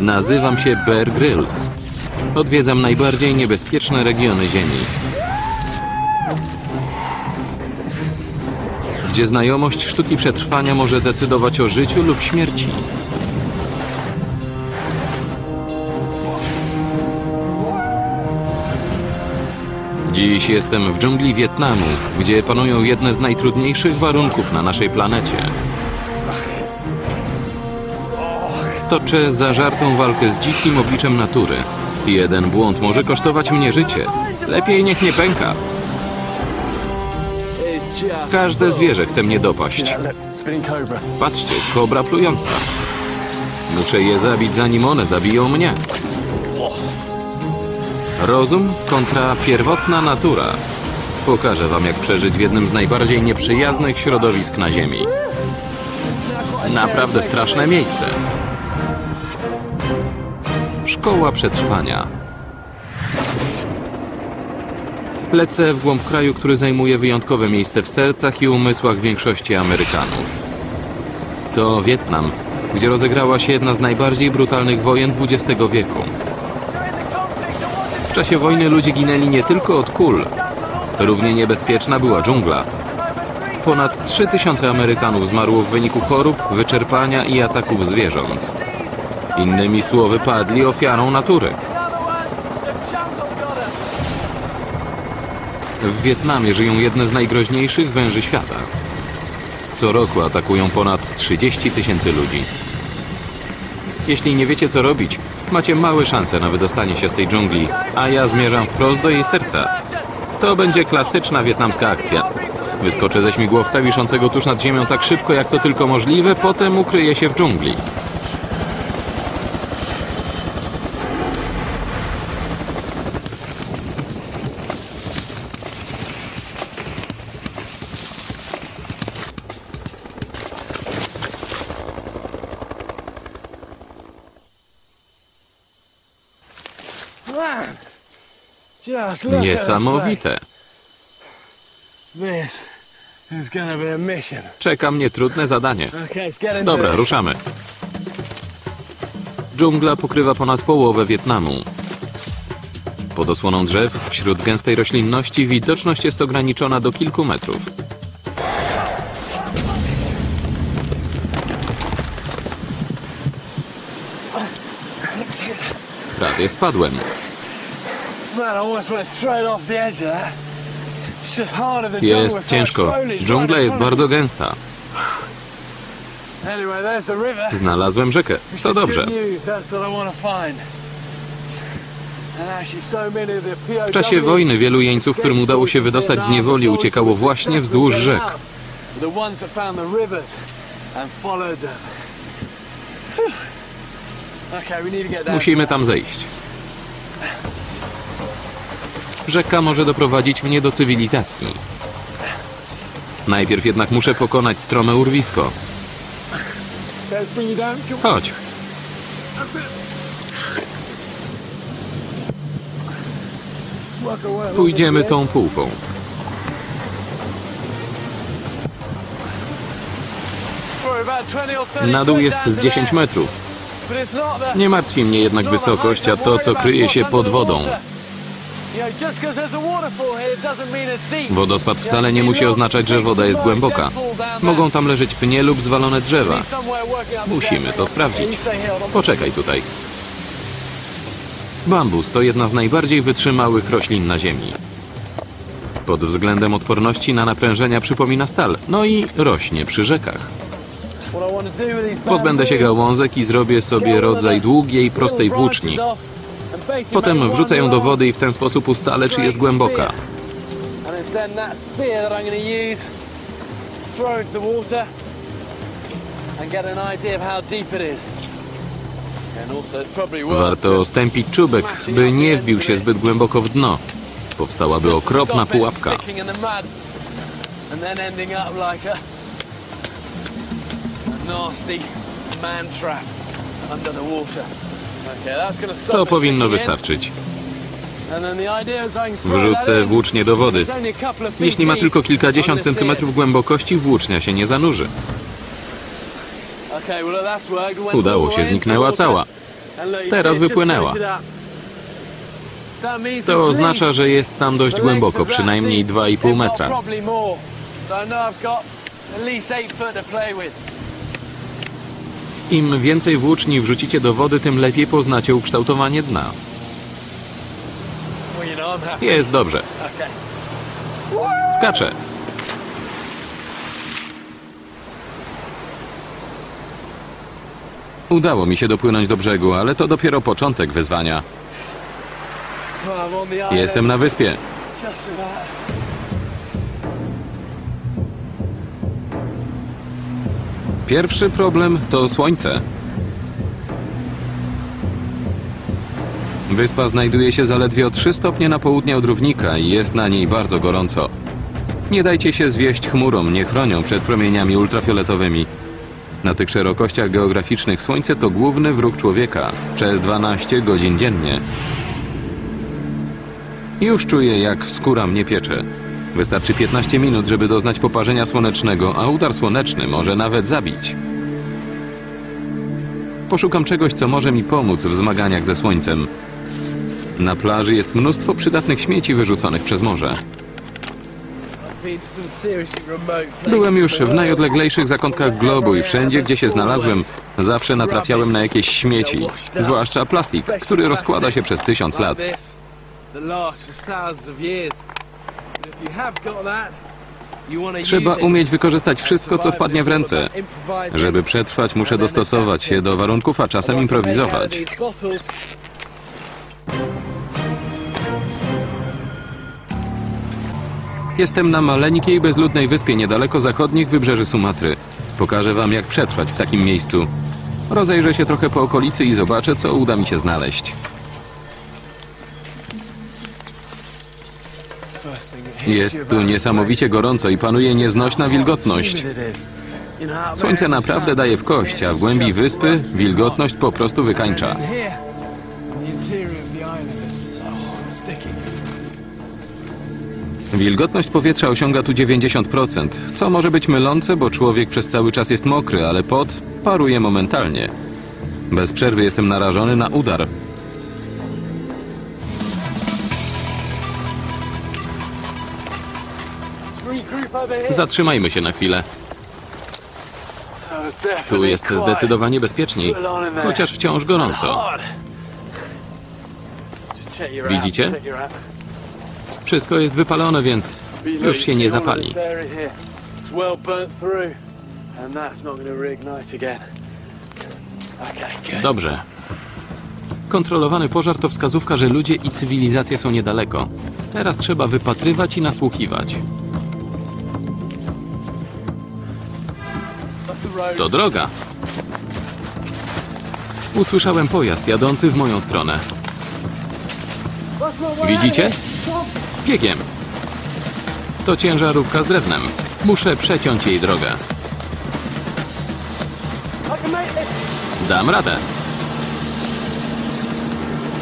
Nazywam się Bear Grylls. Odwiedzam najbardziej niebezpieczne regiony Ziemi. Gdzie znajomość sztuki przetrwania może decydować o życiu lub śmierci. Dziś jestem w dżungli Wietnamu, gdzie panują jedne z najtrudniejszych warunków na naszej planecie. Toczę zażartą walkę z dzikim obliczem natury. Jeden błąd może kosztować mnie życie. Lepiej niech nie pęka. Każde zwierzę chce mnie dopaść. Patrzcie, kobra plująca. Muszę je zabić, zanim one zabiją mnie. Rozum kontra pierwotna natura. Pokażę wam, jak przeżyć w jednym z najbardziej nieprzyjaznych środowisk na Ziemi. Naprawdę straszne miejsce. Szkoła przetrwania. Lecę w głąb kraju, który zajmuje wyjątkowe miejsce w sercach i umysłach większości Amerykanów. To Wietnam, gdzie rozegrała się jedna z najbardziej brutalnych wojen XX wieku. W czasie wojny ludzie ginęli nie tylko od kul. Równie niebezpieczna była dżungla. Ponad 3000 Amerykanów zmarło w wyniku chorób, wyczerpania i ataków zwierząt. Innymi słowy, padli ofiarą natury. W Wietnamie żyją jedne z najgroźniejszych węży świata. Co roku atakują ponad 30 tysięcy ludzi. Jeśli nie wiecie co robić, macie małe szanse na wydostanie się z tej dżungli, a ja zmierzam wprost do jej serca. To będzie klasyczna wietnamska akcja. Wyskoczę ze śmigłowca wiszącego tuż nad ziemią tak szybko jak to tylko możliwe, potem ukryję się w dżungli. Mission. Czeka mnie trudne zadanie. Dobra, ruszamy. Dżungla pokrywa ponad połowę Wietnamu. Pod osłoną drzew, wśród gęstej roślinności, widoczność jest ograniczona do kilku metrów. Prawie spadłem. Jest ciężko. Dżungla jest bardzo gęsta. Znalazłem rzekę. To dobrze. W czasie wojny wielu jeńców, którym udało się wydostać z niewoli, uciekało właśnie wzdłuż rzek. The ones that Rzeka może doprowadzić mnie do cywilizacji. Najpierw jednak muszę pokonać strome urwisko. Chodź. Pójdziemy tą półką. edge. We're about 20 or 30 Na dół jest z to 10 there. metrów. Nie martwi mnie jednak wysokość, a to, co kryje się pod wodą. Wodospad wcale nie musi oznaczać, że woda jest głęboka. Mogą tam leżeć pnie lub zwalone drzewa. Musimy to sprawdzić. Poczekaj tutaj. Bambus to jedna z najbardziej wytrzymałych roślin na Ziemi. Pod względem odporności na naprężenia przypomina stal, no i rośnie przy rzekach. Pozbędę się gałązek i zrobię sobie rodzaj długiej, prostej włóczni. Potem wrzucę ją do wody i w ten sposób ustalę, czy jest głęboka. Warto stępić czubek, by nie wbił się zbyt głęboko w dno. Powstałaby okropna pułapka. nasty man trap under the water. To powinno wystarczyć. Wrzucę włócznie do wody. Jeśli ma tylko kilkadziesiąt centymetrów głębokości, włócznia się nie zanurzy. Udało się, zniknęła cała. Teraz wypłynęła. To oznacza, że jest tam dość głęboko, przynajmniej deep, 2,5 if not metra. Im więcej włóczni wrzucicie do wody, tym lepiej poznacie ukształtowanie dna. Jest dobrze. Skaczę. Udało mi się dopłynąć do brzegu, ale to dopiero początek wyzwania. Jestem na wyspie. Pierwszy problem to słońce. Wyspa znajduje się zaledwie o 3 stopnie na południe od równika i jest na niej bardzo gorąco. Nie dajcie się zwieść chmurom, nie chronią przed promieniami ultrafioletowymi. Na tych szerokościach geograficznych słońce to główny wróg człowieka przez 12 godzin dziennie. Już czuję, jak skóra mnie piecze. Wystarczy 15 minut, żeby doznać poparzenia słonecznego, a udar słoneczny może nawet zabić. Poszukam czegoś, co może mi pomóc w zmaganiach ze słońcem. Na plaży jest mnóstwo przydatnych śmieci wyrzuconych przez morze. Byłem już w najodleglejszych zakątkach globu i wszędzie, gdzie się znalazłem, zawsze natrafiałem na jakieś śmieci, zwłaszcza plastik, który rozkłada się przez tysiąc lat. Trzeba umieć wykorzystać wszystko, co wpadnie w ręce. Żeby przetrwać, muszę dostosować się do warunków, a czasem improwizować. Jestem na maleńkiej, bezludnej wyspie niedaleko zachodnich wybrzeży Sumatry. Pokażę wam, jak przetrwać w takim miejscu. Rozejrzę się trochę po okolicy i zobaczę, co uda mi się znaleźć. Jest tu niesamowicie gorąco i panuje nieznośna wilgotność. Słońce naprawdę daje w kość, a w głębi wyspy wilgotność po prostu wykańcza. Wilgotność powietrza osiąga tu 90%, co może być mylące, bo człowiek przez cały czas jest mokry, ale pot paruje momentalnie. Bez przerwy jestem narażony na udar. Zatrzymajmy się na chwilę. Tu jest zdecydowanie bezpieczniej, chociaż wciąż gorąco. Widzicie? Wszystko jest wypalone, więc już się nie zapali. Dobrze. Kontrolowany pożar to wskazówka, że ludzie i cywilizacje są niedaleko. Teraz trzeba wypatrywać i nasłuchiwać. To droga. Usłyszałem pojazd jadący w moją stronę. Widzicie? Biegiem. To ciężarówka z drewnem. Muszę przeciąć jej drogę. Dam radę.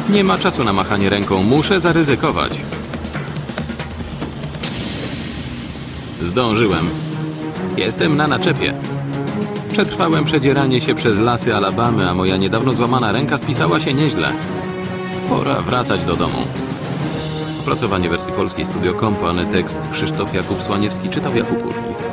Nie ma czasu na machanie ręką, muszę zaryzykować. Zdążyłem. Jestem na naczepie. Przetrwałem przedzieranie się przez lasy Alabamy, a moja niedawno złamana ręka spisała się nieźle. Pora wracać do domu. Opracowanie wersji polskiej Studio Kompo, tekst Krzysztof Jakub Słaniewski czytał Jakub Urlich.